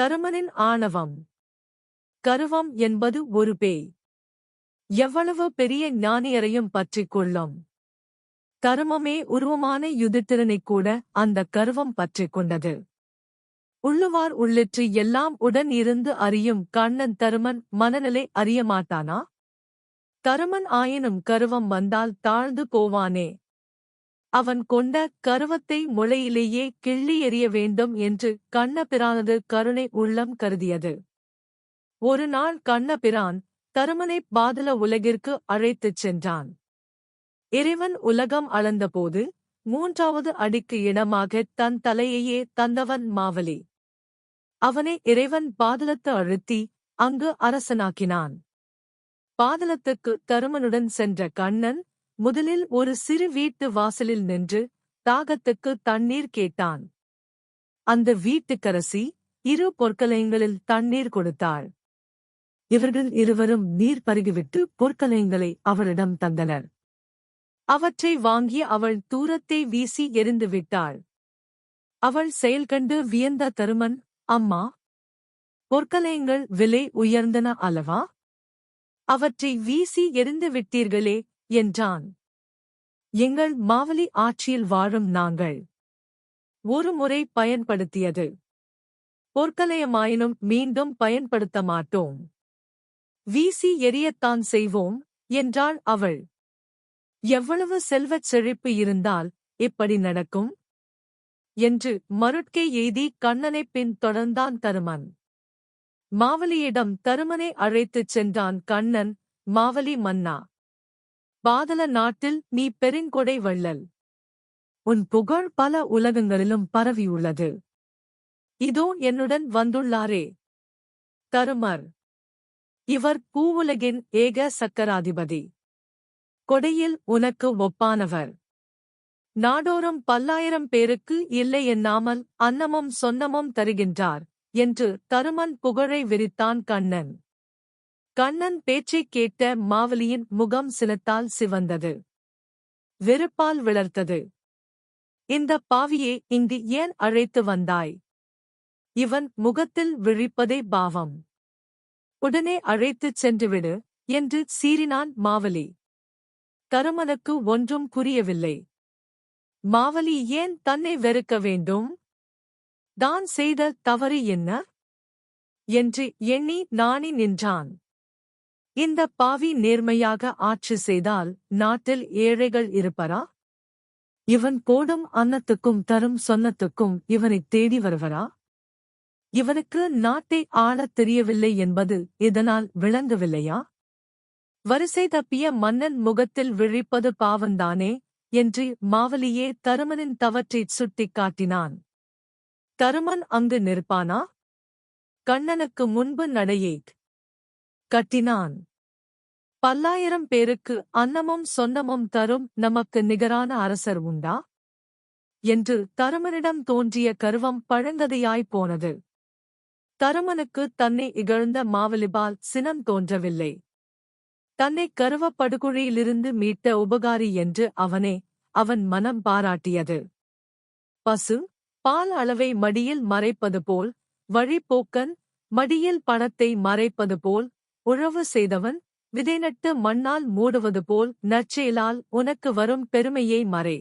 தருமனின் ஆணவம். கருவம் என்பது ஒரு பேய். எவ்வளவு பெரிய ஞானியரையும் பற்றிக் கொள்ளும். தருமமே உருவமான யுதித்திரனைக் கூட அந்த கருவம் பற்றிக் கொண்டது. உள்ளுவார் உள்ளிற்று எல்லாம் உடன் இருந்து அறியும் கண்ணன் தருமன் மனநிலை அறியமாட்டானா தருமன் ஆயினும் கருவம் வந்தால் தாழ்ந்து போவானே. அவன் கொண்ட கருவத்தை முளையிலேயே கிள்ளி எறிய வேண்டும் என்று கண்ணபிரானது கருணை உள்ளம் கருதியது. ஒரு நாள் கண்ணபிரான் தருமனை பாதல உலகிற்கு அழைத்துச் சென்றான். இறைவன் உலகம் அளந்தபோது மூன்றாவது அடிக்கு இடமாக தன் தலையையே தந்தவன் மாவலி. அவனை இறைவன் பாதலத்து அழுத்தி அங்கு அரசனாக்கினான். பாதலத்துக்கு தருமனுடன் சென்ற கண்ணன் முதலில் ஒரு சிறு வீட்டு வாசலில் நின்று தாகத்துக்கு தண்ணீர் கேட்டான். அந்த வீட்டுக்கரசி இரு பொற்கலயங்களில் தண்ணீர் கொடுத்தாள். இவர்கள் இருவரும் நீர் பருகிவிட்டு பொற்கலயங்களை அவளிடம் தந்தனர். அவற்றை வாங்கி அவள் தூரத்தை வீசி எறிந்து விட்டாள். அவள் செயல் கண்டு வியந்த தருமன் அம்மா பொற்கலயங்கள் விலை உயர்ந்தன அல்லவா? அவற்றை வீசி எறிந்து விட்டீர்களே என்றான். எங்கள் மாவலி ஆட்சியில் வாழும் நாங்கள் ஒரு முறை பயன்படுத்தியது. பொற்கலையமாயினும் மீண்டும் பயன்படுத்த மாட்டோம். வீசி எரியத்தான் செய்வோம் என்றாள் அவள். எவ்வளவு செல்வச் செழிப்பு இருந்தால் இப்படி நடக்கும்? என்று மருட்கை எய்தி கண்ணனைப் பின் தொடர்ந்தான் தருமன். மாவலியிடம் தருமனை அழைத்துச் சென்றான் கண்ணன் மாவலி மன்னா. பாதல நாட்டில் நீ பெருங்கொடை வள்ளல். உன் புகழ் பல உலகங்களிலும் பரவியுள்ளது. இதோ என்னுடன் வந்துள்ளாரே. தருமர். இவர் பூவுலகின் ஏக சக்கராதிபதி. கொடையில் உனக்கு ஒப்பானவர். நாடோறும் பல்லாயிரம் பேருக்கு இல்லை என்னாமல் அன்னமும் சொன்னமும் தருகின்றார் என்று தருமன் புகழை விரித்தான் கண்ணன். கண்ணன் பேச்சைக் கேட்ட மாவலியின் முகம் சினத்தால் சிவந்தது. வெறுப்பால் விளர்த்தது. இந்த பாவியே இங்கு ஏன் அழைத்து வந்தாய்? இவன் முகத்தில் விழிப்பதே பாவம். உடனே அழைத்துச் சென்றுவிடு என்று சீறினான் மாவலி. தருமனுக்கு ஒன்றும் புரியவில்லை. மாவலி ஏன் தன்னை வெறுக்க வேண்டும்? தான் செய்த தவறு என்ன? என்று எண்ணி நாணி நின்றான். இந்த பாவி நேர்மையாக ஆட்சி செய்தால் நாட்டில் ஏழைகள் இருப்பரா? இவன் போடும் அன்னத்துக்கும் தரும் சொன்னத்துக்கும் இவனைத் தேடி வருவரா? இவனுக்கு நாட்டை ஆளத் தெரியவில்லை என்பது இதனால் விளங்கவில்லையா? வரிசை தப்பிய மன்னன் முகத்தில் விழிப்பது பாவந்தானே என்று மாவலியே தருமனின் தவற்றைச் சுட்டிக் காட்டினான். தருமன் அங்கு நிற்பானா? கண்ணனுக்கு முன்பு நடையேக் கட்டினான். பல்லாயிரம் பேருக்கு அன்னமும் சொன்னமும் தரும் நமக்கு நிகரான அரசர் உண்டா? என்று தருமனிடம் தோன்றிய கருவம் பழங்கதையாய்ப் போனது. தருமனுக்கு தன்னை இகழ்ந்த மாவலிபால் சினம் தோன்றவில்லை. தன்னை கருவப் படுகுழியிலிருந்து மீட்ட உபகாரி என்று அவனே அவன் மனம் பாராட்டியது. பசு பால் அளவை மடியில் மறைப்பது போல் வழிப்போக்கன் மடியில் பணத்தை மறைப்பது போல் உழவு செய்தவன் விதைநட்டு மண்ணால் மூடுவது போல் நற்செயலால் உனக்கு வரும் பெருமையை மறை.